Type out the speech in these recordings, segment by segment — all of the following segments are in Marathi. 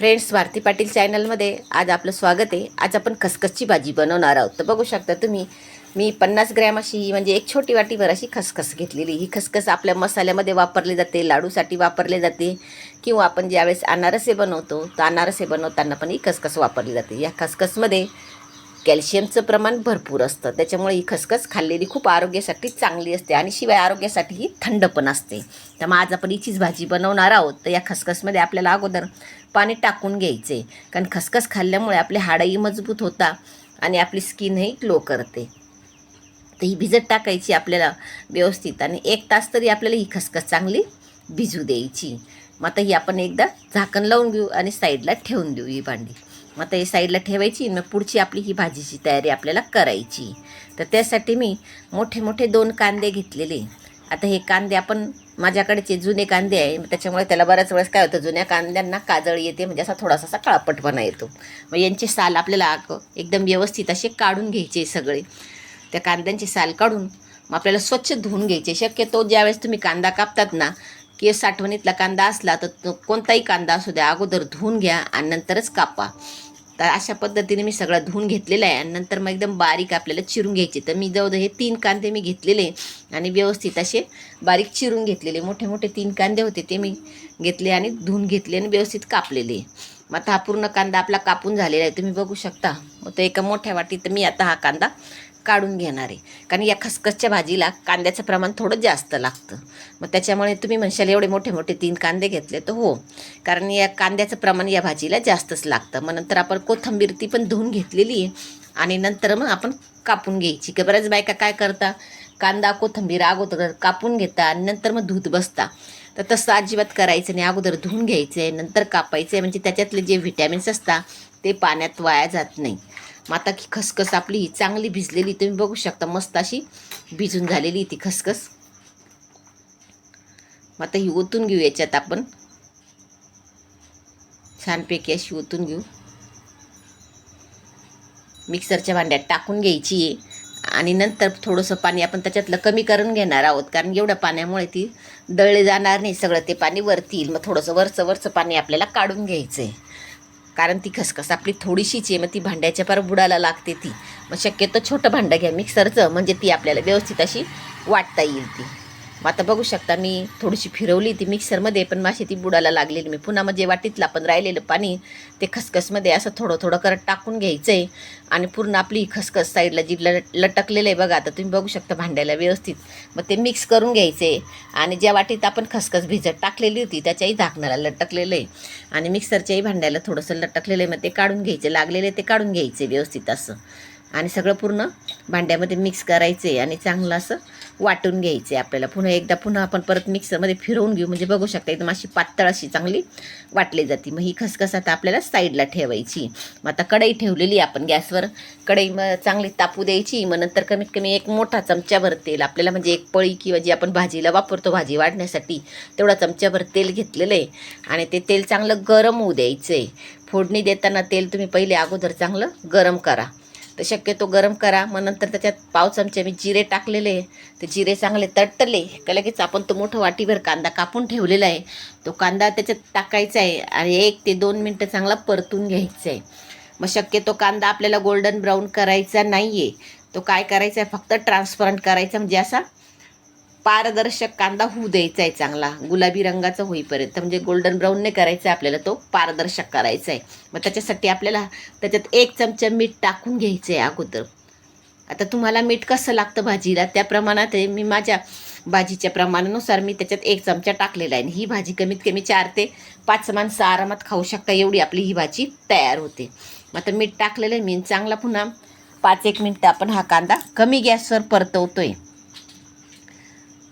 फ्रेंड्स भारती पाटील चॅनलमध्ये आज आपलं स्वागत आहे. आज आपण खसखसची भाजी बनवणार आहोत. तर बघू शकता तुम्ही मी पन्नास ग्रॅम अशी म्हणजे एक छोटी वाटीभर अशी खसखस घेतलेली. ही खसखस आपल्या मसाल्यामध्ये वापरली जाते लाडूसाठी वापरले जाते किंवा आपण ज्यावेळेस अनारसे बनवतो तर अनारसे बनवताना पण ही खसखस वापरली जाते. या खसखसमध्ये कॅल्शियमचं प्रमाण भरपूर असतं. त्याच्यामुळे ही खसखस खाल्लेली खूप आरोग्यासाठी चांगली असते आणि शिवाय आरोग्यासाठी ही थंड पण असते. त्यामुळे आज आपण हिचीच भाजी बनवणार आहोत. तर या खसखसमध्ये आपल्याला अगोदर पाणी टाकून घ्यायचे. कारण खसखस खाल्ल्यामुळे आपले हाडंही मजबूत होता आणि आपली स्किनही ग्लो करते. तर ही भिजत टाकायची आपल्याला व्यवस्थित आणि एक तास तरी आपल्याला ही खसखस चांगली भिजू द्यायची. मग आता ही आपण एकदा झाकण लावून घेऊ आणि साईडला ठेवून देऊ ही भांडी. मग आता हे साईडला ठेवायची मग पुढची आपली ही भाजीची तयारी आपल्याला करायची. तर त्यासाठी मी मोठे मोठे दोन कांदे घेतलेले. आता हे कांदे आपण माझ्याकडेचे जुने कांदे आहे त्याच्यामुळे त्याला बऱ्याच वेळेस काय होतं जुन्या कांद्यांना काजळ येते म्हणजे असा थोडासा असा काळपटपणा येतो. मग यांचे साल आपल्याला एकदम व्यवस्थित असे काढून घ्यायचे सगळे. त्या कांद्यांचे साल काढून मग आपल्याला स्वच्छ धुवून घ्यायचे. शक्यतो ज्यावेळेस तुम्ही कांदा कापतात ना की साठवणीतला कांदा असला तर तो कोणताही कांदा असू द्या अगोदर धुवून घ्या आणि नंतरच कापा. तर अशा पद्धतीने मी सगळा धुवून घेतलेला आहे. आणि नंतर मग एकदम बारीक आपल्याला चिरून घ्यायचे. तर मी जवळजवळ हे तीन कांदे मी घेतलेले आणि व्यवस्थित असे बारीक चिरून घेतलेले. मोठे मोठे तीन कांदे होते ते मी घेतले आणि धुवून घेतले आणि व्यवस्थित कापलेले. मग आता हा पूर्ण कांदा आपला कापून झालेला आहे. तुम्ही बघू शकता. मग तो एका मोठ्या वाटीत मी आता हा कांदा काढून घेणार. आहे कारण या खसखसच्या भाजीला कांद्याचं प्रमाण थोडं जास्त लागतं. मग त्याच्यामुळे तुम्ही म्हणशाल एवढे मोठे मोठे तीन कांदे घेतले. तर हो. कारण या कांद्याचं प्रमाण या भाजीला जास्तच लागतं. मग नंतर आपण कोथंबीर ती पण धुवून घेतलेली आहे. आणि नंतर मग आपण कापून घ्यायची. की बऱ्याच बायका काय करता? कांदा कोथंबीर अगोदर कापून घेता आणि नंतर मग धुत बसता. तर तसं अजिबात करायचं नाही. अगोदर धुवून घ्यायचं आहे नंतर कापायचं आहे म्हणजे त्याच्यातले जे व्हिटॅमिन्स असतात ते पाण्यात वाया जात नाही. मग आता की खसखस आपली ही चांगली भिजलेली तुम्ही बघू शकता मस्त अशी भिजून झालेली ती खसखस. मग आता ही ओतून घेऊ याच्यात आपण. छानपैकी अशी ओतून घेऊ. मिक्सरच्या भांड्यात टाकून घ्यायची आहे. आणि नंतर थोडंसं पाणी आपण त्याच्यातलं कमी करून घेणार आहोत कारण एवढ्या पाण्यामुळे ती दळले जाणार नाही सगळं ते पाणी वरती येईल. मग थोडंसं वरचं वरचं पाणी आपल्याला काढून घ्यायचं आहे कारण ती खसखस आपली थोडीशीच आहे मग ती भांड्याच्या पार बुडायला लागते ती. मग शक्यतो छोटं भांडं घ्या मिक्सरचं म्हणजे ती आपल्याला व्यवस्थित अशी वाटता येईल ती. आता बघू शकता मी थोडीशी फिरवली ती मिक्सरमध्ये पण माशी ती बुडायला लागलेली. मी पुन्हा म्हणजे वाटीतलं आपण राहिलेलं पाणी ते खसखसमध्ये असं थोडं थोडं करत टाकून घ्यायचं आहे आणि पूर्ण आपली खसखस साईडला जी ल लटकलेलं आहे बघा आता तुम्ही बघू शकता भांड्याला व्यवस्थित. मग ते मिक्स करून घ्यायचे आहे आणि ज्या वाटीत आपण खसखस भिजत टाकलेली होती त्याच्याही झाकणाला लटकलेलं आहे. आणि मिक्सरच्याही भांड्याला थोडंसं लटकलेलं आहे. मग ते काढून घ्यायचे लागलेले ते काढून घ्यायचे व्यवस्थित असं. आणि सगळं पूर्ण भांड्यामध्ये मिक्स करायचे आणि चांगलं असं वाटून घ्यायचे आपल्याला. पुन्हा एकदा पुन्हा आपण परत मिक्सरमध्ये फिरवून घेऊ. म्हणजे बघू शकता एकदम अशी पातळ अशी चांगली वाटली जाते. मग ही खसखस आता आपल्याला साईडला ठेवायची. मग आता कढई ठेवलेली आहे आपण गॅसवर. कढई मग चांगली तापू द्यायची. मग नंतर कमीत कमी एक मोठा चमच्याभर तेल आपल्याला म्हणजे एक पळी किंवा जी आपण भाजीला वापरतो भाजी वाढण्यासाठी तेवढा चमच्याभर तेल घेतलेलं आहे. आणि ते तेल चांगलं गरम होऊ द्यायचं आहे फोडणी देताना तेल तुम्ही पहिले अगोदर चांगलं गरम करा. तर शक्यतो गरम करा. मग नंतर त्याच्यात पाव चमचे मी जिरे टाकलेले ते जिरे चांगले तडतले का लगेच आपण तो मोठं वाटीभर कांदा कापून ठेवलेला आहे. तो कांदा त्याच्यात टाकायचा आहे आणि एक ते दोन मिनटं चांगला परतून घ्यायचा आहे. मग शक्यतो कांदा आपल्याला गोल्डन ब्राऊन करायचा नाही आहे तो काय करायचा आहे? फक्त ट्रान्सपरंट करायचा म्हणजे असा पारदर्शक कांदा होऊ द्यायचा आहे चांगला. गुलाबी रंगाचा होईपर्यंत. म्हणजे गोल्डन ब्राऊन नाही करायचा आहे आपल्याला तो पारदर्शक करायचा आहे. मग त्याच्यासाठी आपल्याला त्याच्यात एक चमचा मीठ टाकून घ्यायचं आहे अगोदर. आता तुम्हाला मीठ कसं लागतं भाजीला? त्या प्रमाणात मी माझ्या भाजीच्या प्रमाणानुसार मी त्याच्यात एक चमचा टाकलेला आहे. आणि ही भाजी कमीत कमी चार ते पाच माणसं आरामात खाऊ शकता एवढी आपली ही भाजी तयार होते. मग आता मीठ टाकलेलं आहे मी. चांगला पुन्हा पाच एक मिनटं आपण हा कांदा कमी गॅसवर परतवतोय.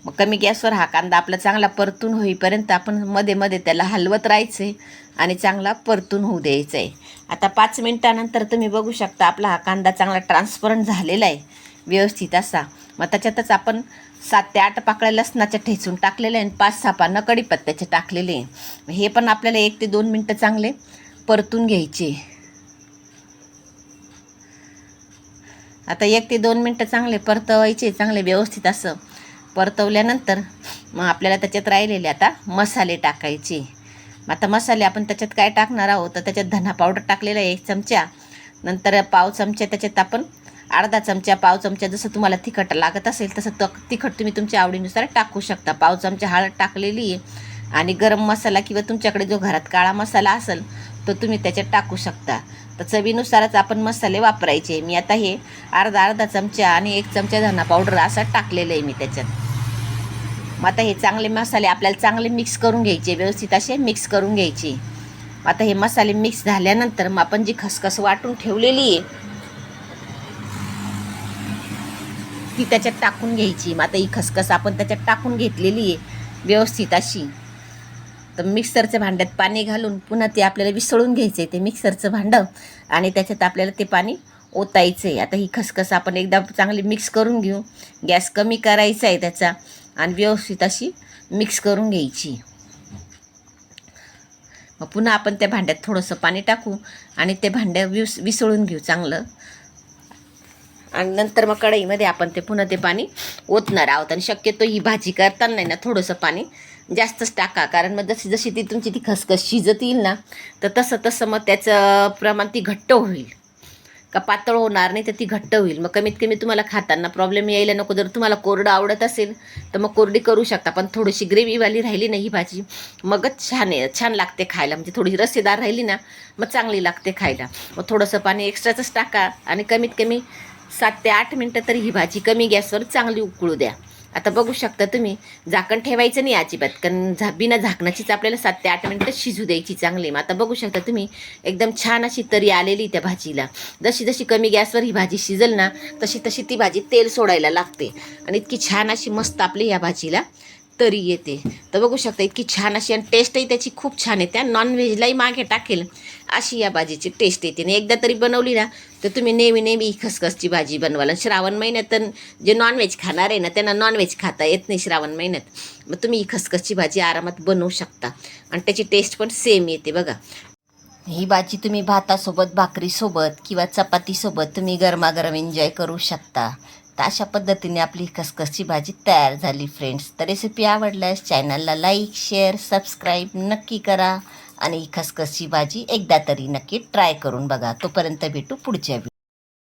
मग कमी गॅसवर हा कांदा आपला चांगला परतून होईपर्यंत आपण मध्ये मध्ये त्याला हलवत राहायचं आहे आणि चांगला परतून होऊ द्यायचा आहे आता पाच मिनटानंतर तुम्ही बघू शकता आपला हा कांदा चांगला ट्रान्सपरंट झालेला आहे. व्यवस्थित असा. मग त्याच्यातच आपण सात ते आठ पाकळ्या लसणाच्या ठेचून टाकलेले आहे आणि पाच सहा पानं कढीपत्त्याचे टाकलेले आहे. हे पण आपल्याला एक ते दोन मिनटं चांगले परतून घ्यायचे. आता एक ते दोन मिनटं चांगले परतवायचे चांगले व्यवस्थित असं. परतवल्यानंतर मग आपल्याला त्याच्यात राहिलेले आता मसाले टाकायचे. मग आता मसाले आपण त्याच्यात काय टाकणार आहोत? तर त्याच्यात धना पावडर टाकलेला आहे एक चमचा. नंतर पाव चमचा त्याच्यात आपण अर्धा चमचा पाव चमचा जसं तुम्हाला तिखट लागत असेल तसं त तिखट तुम्ही तुमच्या आवडीनुसार टाकू शकता. पाव चमचा हळद टाकलेली आहे. आणि गरम मसाला किंवा तुमच्याकडे जो घरात काळा मसाला असेल तो तुम्ही त्याच्यात टाकू शकता. तर चवीनुसारच आपण मसाले वापरायचे. मी आता हे अर्धा अर्धा चमचा आणि एक चमचा धना पावडर असा टाकलेलं आहे मी त्याच्यात. मग आता हे चांगले मसाले आपल्याला चांगले मिक्स करून घ्यायचे व्यवस्थित असे मिक्स करून घ्यायचे. आता हे मसाले मिक्स झाल्यानंतर मग आपण जी खसखस वाटून ठेवलेली आहे ती त्याच्यात टाकून घ्यायची. मग आता ही खसखस आपण त्याच्यात टाकून घेतलेली आहे व्यवस्थित अशी. तर मिक्सरच्या भांड्यात पाणी घालून पुन्हा ते आपल्याला विसळून घ्यायचं आहे ते मिक्सरचं भांडं आणि त्याच्यात आपल्याला ते पाणी ओतायचं आहे आता ही खसखस आपण एकदा चांगली मिक्स करून घेऊ. गॅस कमी करायचा आहे त्याचा आणि व्यवस्थित अशी मिक्स करून घ्यायची. मग पुन्हा आपण त्या भांड्यात थोडंसं पाणी टाकू आणि ते भांड्या विस विसळून घेऊ चांगलं. आणि नंतर मग कढईमध्ये आपण ते पुन्हा ते पाणी ओतणार आहोत आणि शक्यतो ही भाजी करताना ना थोडंसं पाणी जास्तच टाका. कारण मग जशी जशी ती तुमची ती खसखस शिजत येईल ना तर तसं तसं मग त्याचं प्रमाण ती घट्ट होईल. का पातळ होणार नाही तर ती घट्ट होईल. मग कमीत कमी तुम्हाला खाताना प्रॉब्लेम यायला नको. जर तुम्हाला कोरडं आवडत असेल तर मग कोरडी करू शकता. पण थोडीशी ग्रेव्हीवाली राहिली ना ही भाजी मगच छान आहे. छान लागते खायला. म्हणजे थोडी रस्सेदार राहिली ना मग चांगली लागते खायला. मग थोडंसं पाणी एक्स्ट्राचंच टाका. आणि कमीत कमी सात ते आठ मिनटं तरी ही भाजी कमी गॅसवर चांगली उकळू द्या. आता बघू शकता तुम्ही झाकण ठेवायचं नाही अजिबात कारण झा बिना झाकणाचीच आपल्याला सात ते आठ मिनटं शिजू द्यायची चांगली. मग आता बघू शकता तुम्ही एकदम छान अशी तरी आलेली त्या भाजीला. जशी जशी कमी गॅसवर ही भाजी शिजल ना तशी तशी ती भाजी तेल सोडायला लागते. आणि इतकी छान अशी मस्त आपली या भाजीला तरी येते. तर बघू शकता इतकी छान अशी आणि टेस्टही त्याची खूप छान येते आणि नॉनव्हेजलाही मागे टाकेल अशी या भाजीची टेस्ट येते. आणि एकदा तरी बनवली ना तर तुम्ही नेहमी नेहमी खसखसची भाजी बनवाल. आणि श्रावण महिन्यात तर जे नॉनव्हेज खाणार आहे ना त्यांना नॉनव्हेज खाता येत नाही श्रावण महिन्यात. मग तुम्ही ही खसखसची भाजी आरामात बनवू शकता. आणि त्याची टेस्ट पण सेम येते बघा. ही भाजी तुम्ही भातासोबत भाकरीसोबत किंवा चपातीसोबत तुम्ही गरमागरम एन्जॉय करू शकता. तर अशा पद्धतीने आपली खसखसची भाजी तयार झाली फ्रेंड्स तर रेसिपी आवडल्यास चॅनलला लाईक शेअर सबस्क्राईब नक्की करा आणि ही खसखसची भाजी एकदा तरी नक्की ट्राय करून बघा. तोपर्यंत भेटू पुढच्या